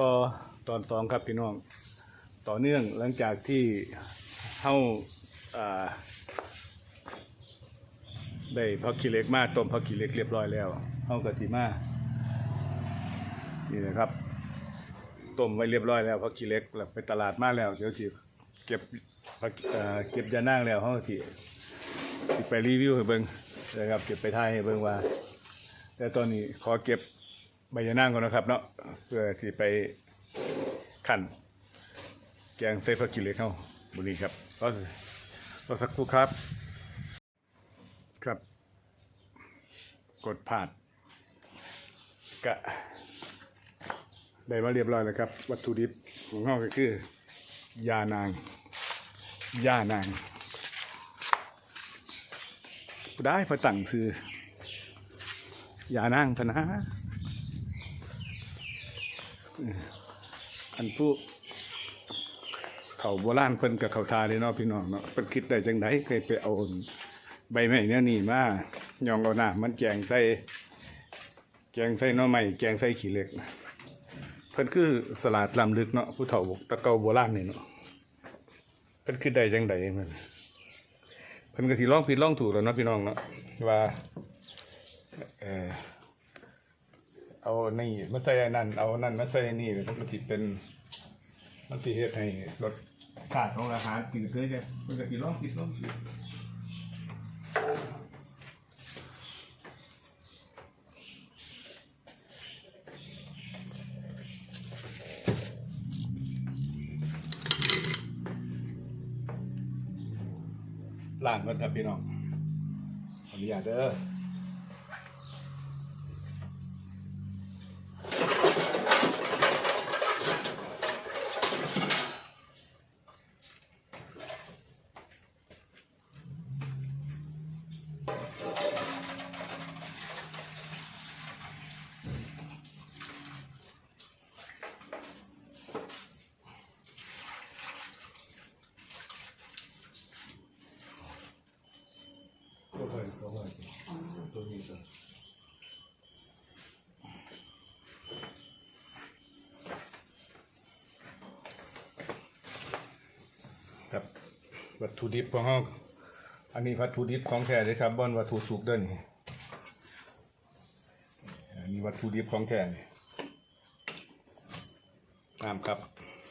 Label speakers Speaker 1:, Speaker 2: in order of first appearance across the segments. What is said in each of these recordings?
Speaker 1: ต่อตอนสองครับพี่น้องต่อเนื่องหลังจากที่เฮาอ่าได้พักขี้เล็กมาต้มพักขี้เล็กเรียบร้อยแล้วเฮากะทิมานี่นะครับต้มไว้เรียบร้อยแล้วพักขี้เล็กแล้วไปตลาดมาแล้วเดี๋ยวสิเก็บเก็บยานางแล้วเฮาสิสิไปรีวิวให้เบิ่งนะครับเก็บไปถ่ายให้เบิ่งว่า แต่ตอนนี้ขอเก็บ ใบยานางก่อนนะครับเนาะเพื่อที่ไปขั่นแกงใส่ผักกิเลเข้าบุรีครับรอรอสักครู่ครับ ครับ กดผ่านกะได้มาเรียบร้อยแล้วครับ วัตถุดิบของเราก็คือยานางยานางได้พอตั้งคือยานั่งพะนะ อันผู้เขาโบราณเพิ่นกับเขาทาเลยเนาะพี่น้องเนาะเพิ่นคิดได้จังไดเคยไปเอาใบไม้เนี่ยนี่มายองเอาหน้ามันแกงใส่แกงใส่น้อไม้แกงใส่ขี้เหล็กนะเพิ่นคือสลัดลำลึกเนาะผู้เฒ่าตะเกาโบราณนี่เนาะเพิ่นคิดได้จังไดมันเพิ่นก็สิลองผิดลองถูกแล้วเนาะพี่น้องเนาะว่าเออ เอานี่มาใส่อันนั่นเอานั่นมาใส่นี่มันก็สิเป็นมันสิเฮ็ดให้รสชาติของอาหารจืดเลยจ้ะมันก็สิลองคิดลองคิดล้างก่อนครับพี่น้องขออนุญาตเด้อ วัตถุดิบของเราอันนี้วัตถุดิบของแท้เลยครับบอนวัตถุสุกเด้อนี่อันนี้วัตถุดิบของแท้นี่น้ำครับ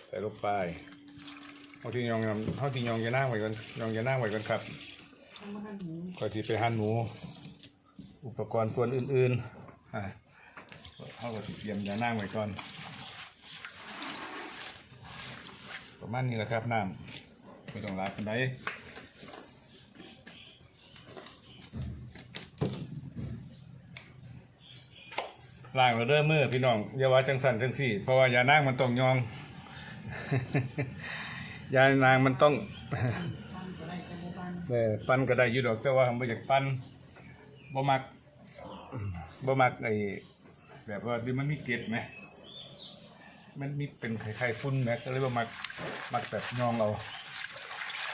Speaker 1: ใส่ลงไปเอาที่ยองยำเอาที่ยองยานั่งไว้ก่อนยองยานั่งไว้ก่อนครับก็ที่ไปหั่นหมู อุปกรณ์ส่วนอื่นๆอ่าเขาก็สิเตรียมยานั่งไว้ก่อนประมาณนี้แหละครับน้ำ ไม่ต้องหลายปานใดล้างแล้วเด้อมือพี่น้องอย่าว่าจังสันจังสี่ เพราะว่ายานั่งมันต้องยอง ยานางมันต้องเออปั้นก็ได้อยู่ดอกแต่ว่าบ่อยากปั้นบ่มักบ่มักไอ้แบบว่าที่มันมีเกล็ดไหมมันมีเป็นไข่ๆฟุ้นแหมก็เลยบ่มักมักแบบยองเอา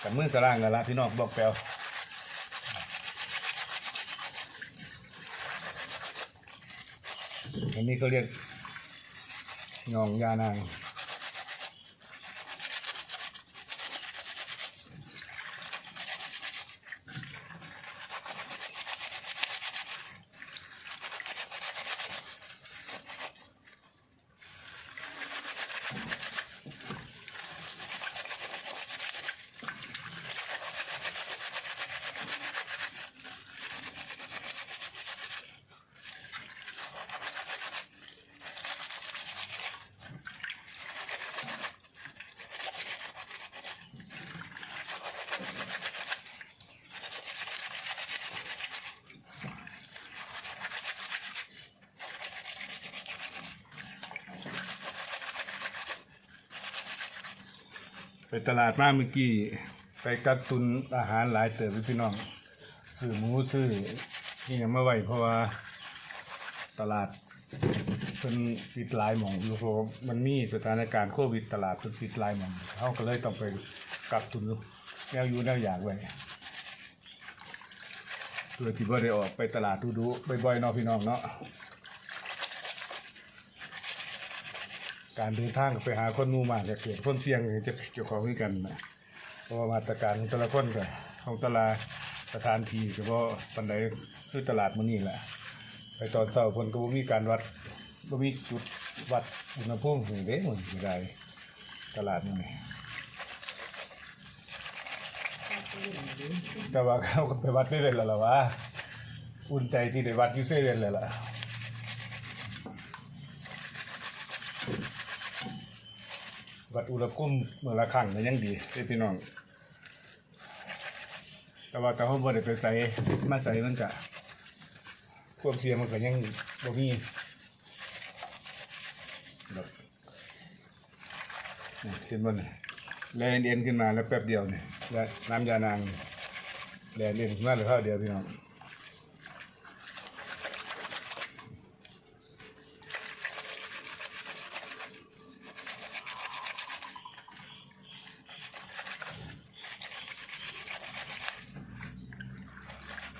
Speaker 1: แต่มือกระล่างกันละพี่น้องบอกแปลวอันนี้เขาเรียกงองยานาง ไปตลาดมาเมื่อกี้ ไปกักตุนอาหารหลายเติบอยู่พี่น้องซื้อหมูซื้อนี่ยังมาไหวเพราะว่าตลาดเพิ่นปิดลายหม่องอยู่เพราะมันมีสถานการณ์โควิดตลาดเพิ่นปิดลายหม่องเขาก็เลยต้องไปกักตุนแนวอยู่แนวอยากไว้เพื่อที่บ่ได้ออกไปตลาดดูๆบ่อยๆเนาะพี่น้องเนาะ การเดินทางไปหาคนหมู่มากจะเกิดคนเสี่ยงจะเกี่ยวข้องกันนะเพราะว่ามาตรการของแต่ละคนก็ของตลาดสถานที่ก็บ่ปานใดคือตลาดมื้อนี้แหละ ไปตอนเช้าเพิ่นก็บ่มีการวัดบ่มีจุดวัดอุณหภูมิถึงเด้มันสิได้ตลาดนี้แต่ว่าเขาก็ไปวัดได้เลยแล้วล่ะวะอุ่นใจที่ได้วัดอยู่เซเว่นเลยล่ะ วัดอุณหภูมิเมื่อละครั้งก็ยังดีเด้อพี่น้อง แต่ว่าแต่เขาบ่ได้ไปใส่มาใส่มันก็ความเสียมันก็ยังบ่มีแบบนี่เห็นบ่นี่แลนเอ็นขึ้นมาแล้วแป๊บเดียวนี่แล้วน้ำยานางแลนเอ็นขึ้นมาเหลือเท่าเดียวพี่น้อง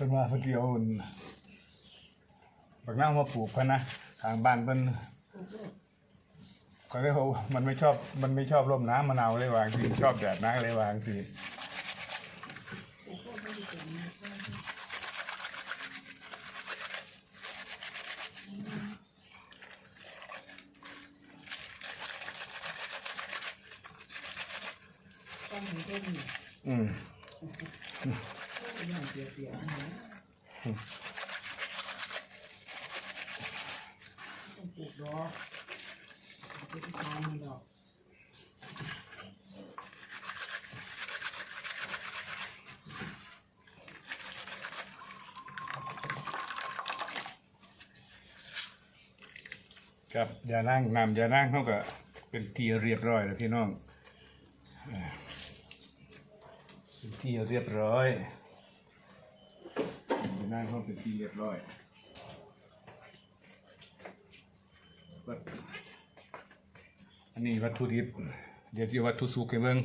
Speaker 1: เพิ่นว่าเพิ่นสิเอาอั่นบักนาวมาปลูกเพิ่นนะทางบ้านเพิ่นเขาเรียกว่ามันไม่ชอบมันไม่ชอบร่มน้ำมะนาวเลยวาจังสิชอบแดดนักเลยวาจังสิ
Speaker 2: ต้องเห็นเส้นเนี่ย
Speaker 1: อืม
Speaker 2: อย่างเปียกๆนะ ต้องปลูกดอกปลูกทานมันดอก
Speaker 1: ครับยานั่งนำยานั่งเขาก็เป็นทีเรียบร้อยแล้วพี่น้องเป็นทีเรียบร้อย ยานั่งเป็นที่เรียบร้อยวัดอันนี้วัตถุดิบ เดี๋ยวที่วัตถุสุกให้เบิ่ง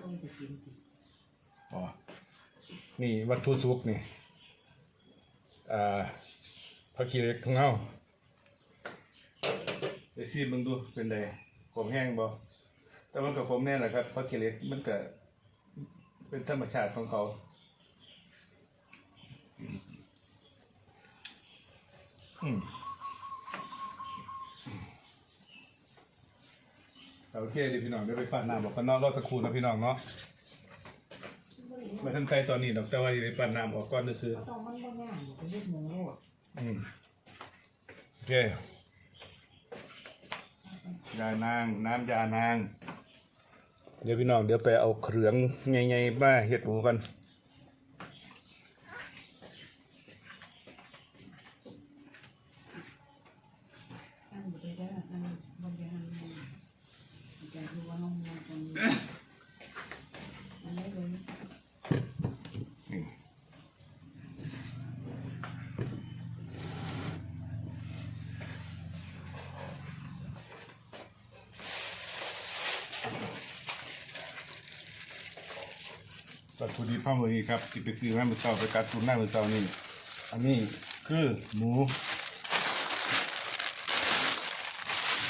Speaker 2: ต้องไปกินสิ
Speaker 1: อ๋อนี่วัตถุสุกนี่อ่าผักขี้เหล็กของเราไปซีมึงดูเป็นไงขมแห้งบ่แต่มันก็ขมแน่แหละครับผักขี้เหล็กมันก็ เป็นธรรมชาติของเขา อืมโอเคเดี๋ยวพี่น้องเดี๋ยวไปฝาดน้ำบอกกันนาะรอสักครู่นะพี่น้องเนาะม่ทันใจตอนนี้ดอกแต่ว่าเดี๋ยวไปฝาดน้ำออกก่อนก็คือ
Speaker 2: ตองมันบ่ง่ายเป็นเลือดหมูโลด
Speaker 1: อืมโอเคยานางน้ำยานาง เดี๋ยวพี่น้องเดี๋ยวไปเอาเครื่องใหญ่ๆมาเฮ็ดหมูกัน
Speaker 2: อันบ่ได้ได้อันบ่ได้หันมามันจะดูว่าน้องมันตรงนี้อันนี้เลย
Speaker 1: วัตถุดิบข้าวมือนี้ครับที่ไปซื้อมาเมื่อเช้าไปกัดตุนหน้าเมื่อเช้านี่อันนี้คือหมู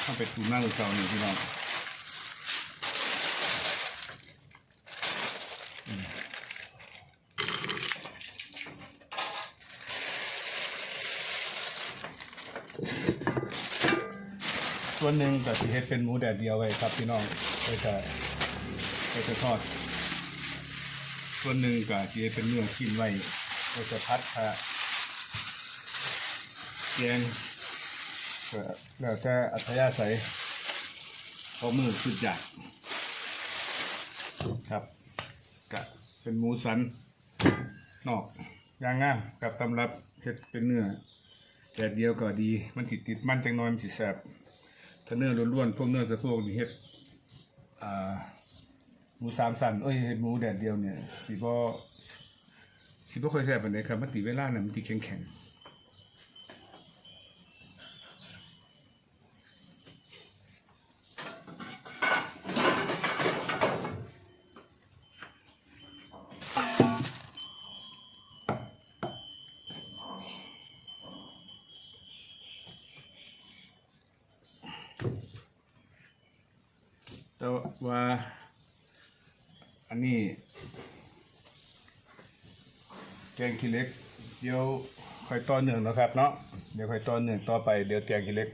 Speaker 1: ข้าไปตุนหน้าเมื่อเช้านี่พี่น้องอืมส่วนหนึ่งก็สิเฮ็ดเป็นหมูแดดเดียวไว้ครับพี่น้องไปจะไปจะทอด ส่วนหนึ่งก็จะเป็นเนื้อชิ้นไว้ก็จะพัดค่ะแกงก็แล้วแต่อัธยาศัยพราะมือสุดอยากครับก็เป็นหมูสันนอกย่างงามกับสำหรับเฮ็ดเป็นเนื้อแต่เดียวก็ดีมันติดติดมันจังน้อยมันสิแสบถ้าเนื้อล้วนๆพวกเนื้อสะโพกนี่เฮ็ดอ่า หมูสามสันเอ้ยหมูแดดเดียวเนี่ยสีบ่สีบ่เคยแซ่บปานครับมันติเวลาเนี่ยมันติแข็งแข็งแต่ว่า อันนี้แกงขี้เล็ก เดี๋ยวค่อยต่อเนื่องนะครับเนาะเดี๋ยวค่อยต่อเนื่องต่อไปเดี๋ยวแกงขี้เล็ก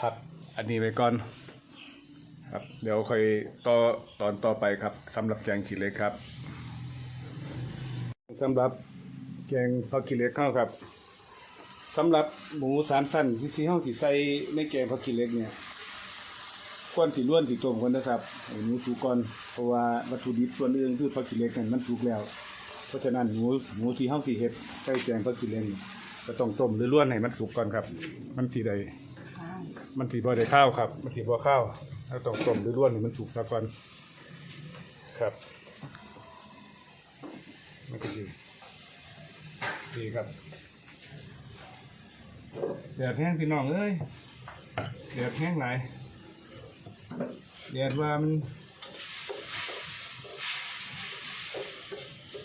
Speaker 1: พักอันนี้ไว้ก่อนครับเดี๋ยวค่อยต่อตอนต่อไปครับสำหรับแกงขี้เล็กครับสำหรับแกงผักขี้เล็กข้าวครับสำหรับหมูสามสั้นที่ที่เฮาสิใส่ในแกงผักขี้เล็กเนี่ย ก้อนสีล้วนสีต้มก่อนนะครับห้หมูสุกก่อนเพราะว่าวัตถุดิบส่วนอื่นคือผักขีเล็กนั่นมันสุกแล้ว เพราะฉะนั้นหมูหมูที่เฮาสิเฮ็ดใส่แกงผักขีเล็กนี่ก็ต้องต้มหรือล้วนให้มันสุกก่อนครับ มันสิได้
Speaker 2: ข้าว
Speaker 1: มันสีบ่ได้ข้าวครับ มันสีบ่ข้าวเราต้องต้มด้วยร่วนให้มันสุกซะก่อนครับมันก็ดีดีครับแดดแห้งพี่น้องเอ้ยแดดแห้งหลาย แดดว่ามัน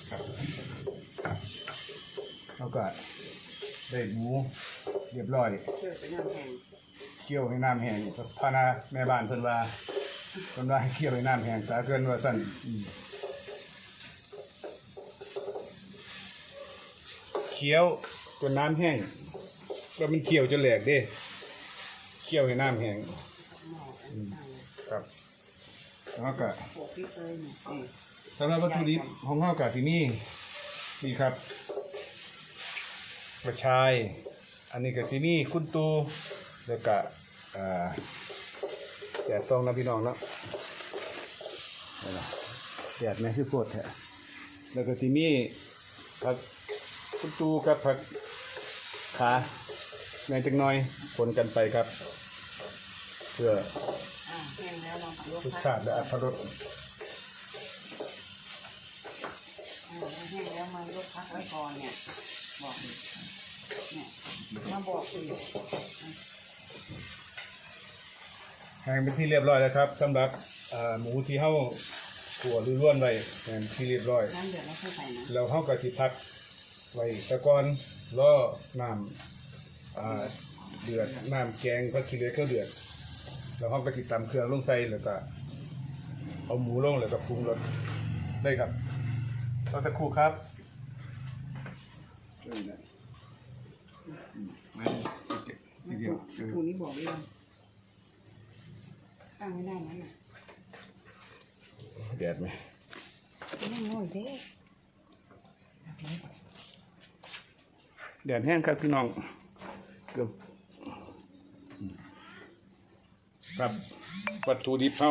Speaker 1: ครับแล้วก็ได้หมูเรียบร้อย
Speaker 2: เชื่อไปน้ำแข็ง
Speaker 1: เคี่ยวให้น้ำแห้งพานาแม่บ้านเพิ่นว่าเพิ่นว่าให้เคี่ยวให้น้ำแห้งสาเกินว่าสั่นอืมเคี่ยวจนน้ำแห้งก็มันเคี่ยวจนแหลกเด้เคี่ยวให้น้ำแห้ง
Speaker 2: หม้ออันนี้ตั้ง
Speaker 1: ครับแล้วก็
Speaker 2: โขกพริกเลยเนี่ยเอ้ย
Speaker 1: สำหรับวัตถุดิบของเฮากับที่นี่นี่ครับกระชาย อันนี้กับที่นี่คุณตูแล้วก็อ่าแดดตองนะพี่น้องเนาะเอาล่ะแดดแม่คือโพดแท้แล้วก็ที่นี่ผักคุณตูกับผักขาในจักหน้อยผลกันไปครับ เพื่อ
Speaker 2: อ่า แห้งแล้วลองกับลวก
Speaker 1: รสชาติและอรรถรส
Speaker 2: แห้งแล้วมาลวกพักไว้ก่อนเนี่ย บอกเนี่ยมาบอกอีก
Speaker 1: แห้งเป็นที่เรียบร้อยแล้วครับสำหรับอ่าหมูที่เฮาขัวหรือร่วนไว้แห้งที่เรียบร้อย
Speaker 2: น้ำเดือดแล้วค่อยใส่นะ
Speaker 1: แล้วเฮาก็สิพักไว้ตะกอนล่อน้ำอ่าเดือดน้ำแกงผักขี้เหล็กก็เดือด แล้วเฮาก็สิตำเครื่องลงใส่แล้วก็เอาหมูลงแล้วก็ปรุงรสได้ครับรอสักครู่ครับช่วยหน่อยอืมมาทีเดียวเออ
Speaker 2: ถูนี้บอกไว้ยังตั้งไม่ได้นั้นน่ะ
Speaker 1: แดดไหม
Speaker 2: นั่งโน่นเด้
Speaker 1: แดดแห้งครับพี่น้องเกือบ ครับวัตถุดิบเฮา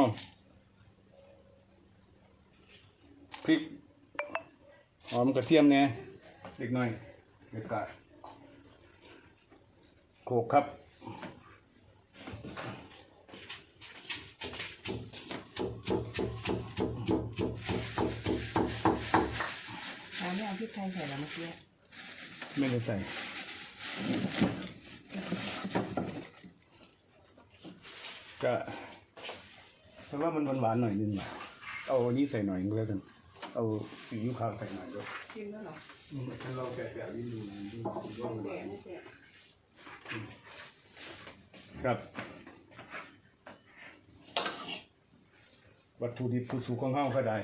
Speaker 1: พริกหอมกระเทียมเนี่ยเล็กน้อยเล็กกาโขลกครับ
Speaker 2: เราไม่เอาพริกไทยใส่แล้วเมื่อกี้
Speaker 1: ไม่ได้ใส่ ก็เพราะว่ามันหวานๆหน่อยนึงอะเอาอันนี้ใส่หน่อยก็แล้วกัน เอาซีอิ๊วขาวใส่หน่อยด้วย
Speaker 2: ชิมแล้วเหรอ
Speaker 1: อืมถ้าเราแกะแบบนี้ดูดูดูว่ามันห
Speaker 2: แกะ
Speaker 1: วาน
Speaker 2: ไม่แกะ
Speaker 1: ครับ วัตถุดิบสุกๆของเฮาก็ได้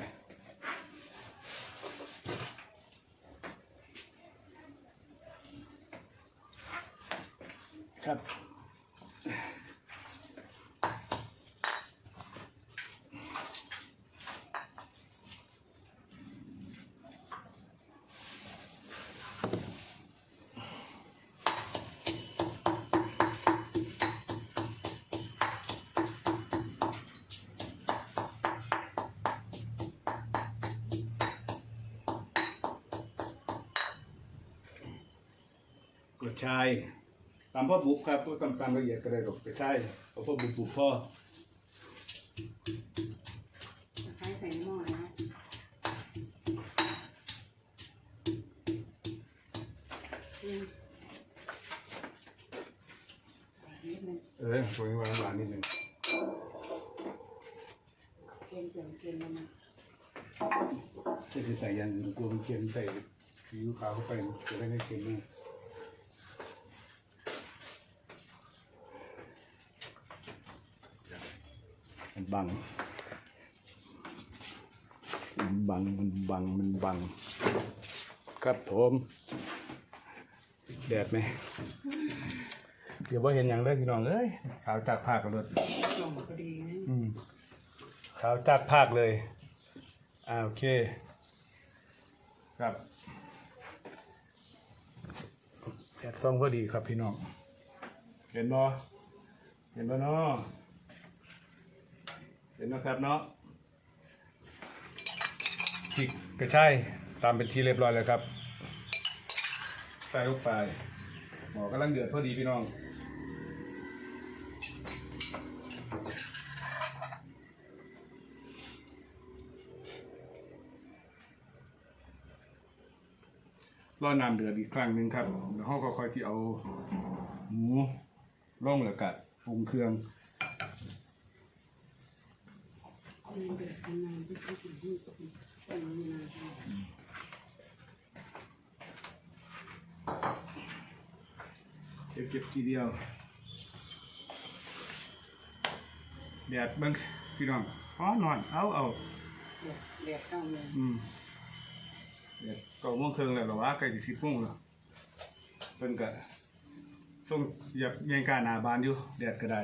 Speaker 1: ชายตามพ่อบุกครับก็ตามตามละเอียดก็ได้หรอกกระชายเอาพ่อบุกบุกพ่อ
Speaker 2: ตะไคร้ใส่ในหม้อนะอืมนิดนึง
Speaker 1: เออตัวนี้หวานหวานนิดนึง
Speaker 2: เค็มเค็มเค็มแล้วมัน
Speaker 1: จะใส่อยันกลัวมันเค็มใส่ซีอิ๊วขาวเข้าไปจะได้ไม่เค็มมาก มันบังบัง มันบัง มันบัง ครับผมแดดไหมเดี๋ยวว่าเห็นอย่างเลยพี่น้องเอ้ยขาวจากภาคกันเลย
Speaker 2: ลงก็ดีนะ
Speaker 1: อืมขาวจากภาคเลยอ่าโอเค ครับแดดส่องพอดีครับพี่น้อง เห็นบ่เห็นบ่เนาะ เห็นนะครับเนาะพริกกระชายตามเป็นที่เรียบร้อยแล้วครับใส่ลงไปหมอกำลังเดือดพอดีพี่น้องรอน้ำเดือดอีกครั้งหนึ่งครับแล้วเราก็ค่อยที่เอาหมูล่องแล้วกัดปรุงเครื่อง
Speaker 2: มัน เดือดทำงานที่ที่ที่ที่ที่นาน
Speaker 1: เก็บเก็บทีเดียวแดดเบิ่งพี่น้องอ๋อนอน เอาเอา
Speaker 2: เดือดเดือดต้องเลย
Speaker 1: อืมแดดเก้าโมงครึ่งแล้วเหรอวะใกล้จะสิบโมงแล้วเพิ่นก็ส่งเหยียบยังการหน้าบ้านอยู่แดดก็ได้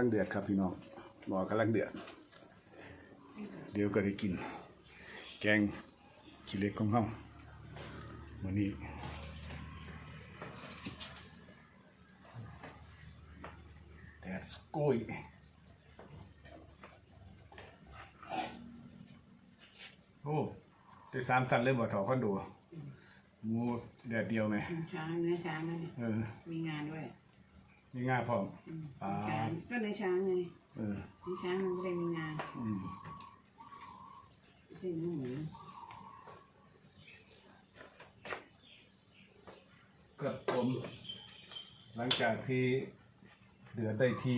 Speaker 1: ลังเดือดครับพี่น้องหมอกำลังเดือด เดี๋ยวก็ได้กิน แกงขี้เหล็กของเขาวันนี้แดดสกุยโอ้ได้สามสันเลยบ่ถอคอนโดหมูแดดเดียวไหม
Speaker 2: ช้างเนื้อช้างนั่น
Speaker 1: เออ
Speaker 2: มีงานด้วย
Speaker 1: มีง่ายพร้อม
Speaker 2: อืม
Speaker 1: อ่า
Speaker 2: ช้างก็เนื้อช้างไง
Speaker 1: เออ
Speaker 2: เนื้อช้างมันก็เลยมีงาน
Speaker 1: อืม
Speaker 2: ไม่ใช่เนื้อหมู
Speaker 1: กับผมหลังจากที่เดือดได้ที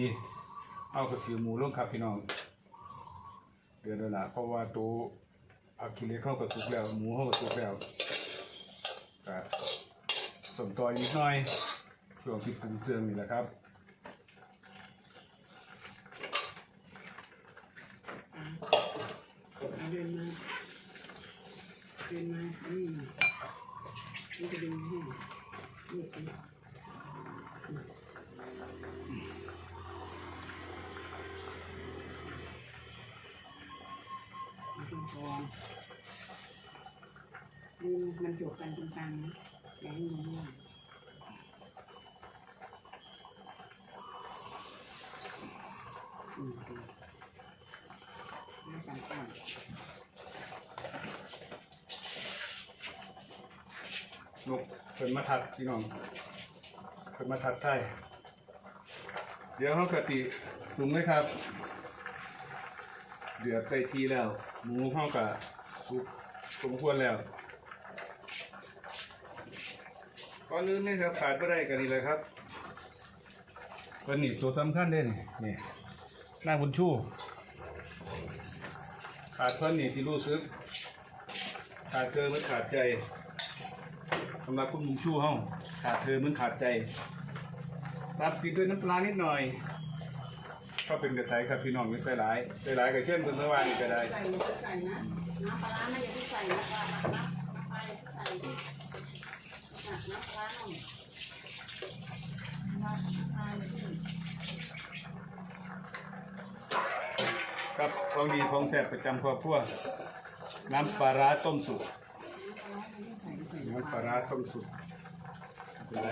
Speaker 1: เอากระสีหมูลงครับพี่น้อง เดือดแล้วล่ะเพราะว่าตัวผักกิเลสเข้ากระสุกแล้วหมูเข้ากระสุกแล้วก็สมต่อยนิดหน่อย ช่วงที่ปรุงเครื่องนี่แหละครับ
Speaker 2: เอาเดินมาเดินมานี่นี่จะดึงให้นี่สิเอาตรงคอนี่มันจบกันตรงกลางนะอย่ให้มันมั่วอืมดีน้ำตาลอ่อน
Speaker 1: นกเพิ่นมาทักพี่น้องเพิ่นมาทักไทยเดี๋ยวเขากติปรุงเลยครับเดือดใกล้ทีแล้วหมูเขากะสุกสมควรแล้วก่อนอื่นนี่ครับขาดไม่ได้กันนี่เลยครับเป็นนี่ตัวสำคัญเด้นี่นี่นางบุญชูขาดเพิ่นนี่ที่รู้สึกขาดเธอเหมันขาดใจำหรับคุณมุงชู้เฮาขาดเธอเหมึงขาดใจตัดปิดด้วยน้ำปลานิดหน่อยก็เป็นกระแสครับพี่น้องไม่ใส่หลายใส่หลายก็เช่นเป็นเมื่อวานนี่ก็ได้
Speaker 2: ใส่อย่าไปใส่นะน้ำปลาร้าไม่อย่าไปใส่นะปลาน้ำน้ำปลาอย่าไปใส่ดิน่ะน้ำปลาร้าหน่อยน้ำปลาอย่าไปใส่
Speaker 1: ครับของดีของแซ่บประจำครอบครัวน้ำปลาร้าต้มสุก
Speaker 2: น้ำปลาร้าไม่ได้ใส่ใส่
Speaker 1: น้ำปลาราต้มสุกเป็นไร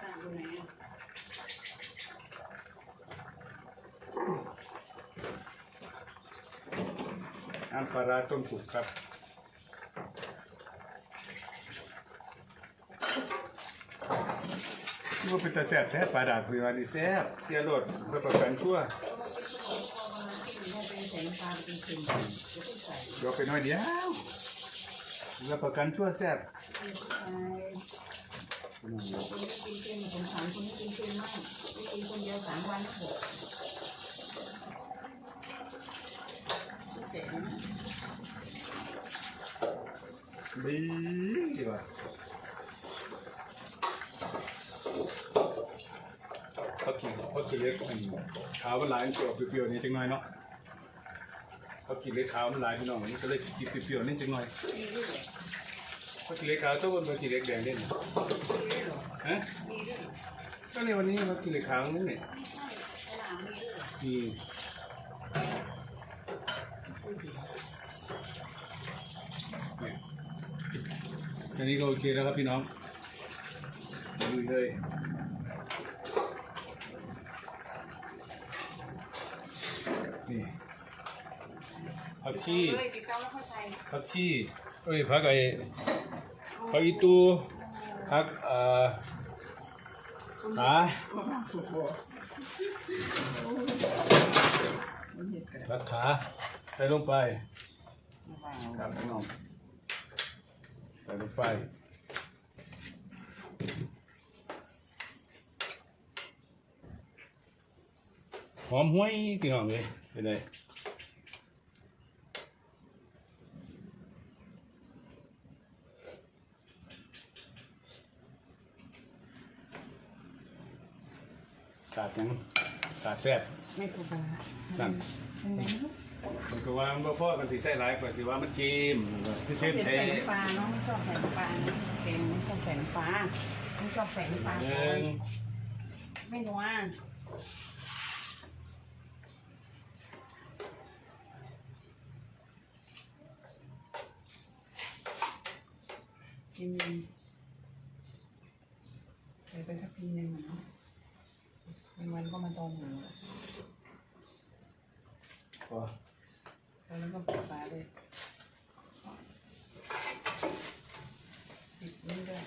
Speaker 2: ตามดูไหนอะ
Speaker 1: น้ำปลาร้าต้มสุกครับนี่ว่าเป็นตาแซ่บแท้ปลาดาดคือว่านี่แซ่บเตี้ยรสเพื่อประกันชั่ว
Speaker 2: ไม่เป็นใส่น้ำปลเป็นเค็มอย่าไปใส่
Speaker 1: เดี๋ยวไปหน่อยเดียว เพื่อประกันชั่วแซ่บ
Speaker 2: คนนี้กินเค็มสงสารคนนี้กินเค็มมากไม่กินคนเดียวสามวันนะบอกเจ๋ง
Speaker 1: ดีดีว่ะเขากินเขากินเล็กอันขาวมันหลายมันตัวเปรี้ยวๆนี่จังหน่อยเนาะ เขากินเล็กขาวมันหลายพี่น้องมันก็เลยกินเปรี้ยวๆนี่จังหน่อย
Speaker 2: เขา
Speaker 1: กินเล็กขาวตัวบนเขากินเล็กแดงเด่น
Speaker 2: มีด้วยเหรอ
Speaker 1: ฮะ
Speaker 2: มีด้วย
Speaker 1: วันนี้เขากินเล็กขาวนี่เนี่ย
Speaker 2: อ้หลามมีด้วยเหรอ
Speaker 1: มีเนี่อันนี้ก็โอเคแล้วครับพี่น้องดูเลย นี่ผั กชีผักชีเอ้ยผักไอ้ผักอีตูผักเอ่อขา
Speaker 2: มันเห็ดกระดา
Speaker 1: ผักขาใส่ลงไปครับพี่น้องใส่ลงไปหอมห้วยพี่น้องเลยเป็นไง ขาดหยังขาดแซ่บ
Speaker 2: ไม่ปูปลาร้า
Speaker 1: นั่น
Speaker 2: เป็นไงลูก
Speaker 1: มันคือว่ามันบ่พอกันสิใส่หลายกว่าสิว่ามันจิ้มคือ
Speaker 2: ชอ
Speaker 1: เช่
Speaker 2: บ
Speaker 1: น
Speaker 2: ใส่
Speaker 1: เท
Speaker 2: น้ำปลาเนาะไม่ชอบใส่น้ำปลานะเค็มไม่ชอบใส่น้ำปลาไม่ชอบใส่น้ำปลา
Speaker 1: หนึ่ง
Speaker 2: ไม่นัวกินใส่ไปสักทีหนึ่งอะเนาะ เป็นวันก็มาต้มหมู
Speaker 1: พอ
Speaker 2: แล้วก็ปิดฝาเลยปิดนี่ด้วย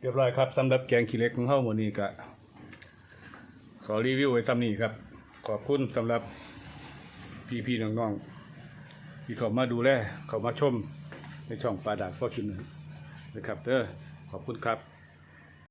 Speaker 1: เรียบร้อยครับสำหรับแกงขี้เหล็กของเฮาหมื้อนี้ก็ขอรีวิวไว้ซ้ำนี้ครับ ขอบคุณสำหรับพี่ๆน้องๆที่เข้ามาดูแลเข้ามาชม ในช่องปลาดาดฟอร์จูนนะครับเด้อขอบคุณครับ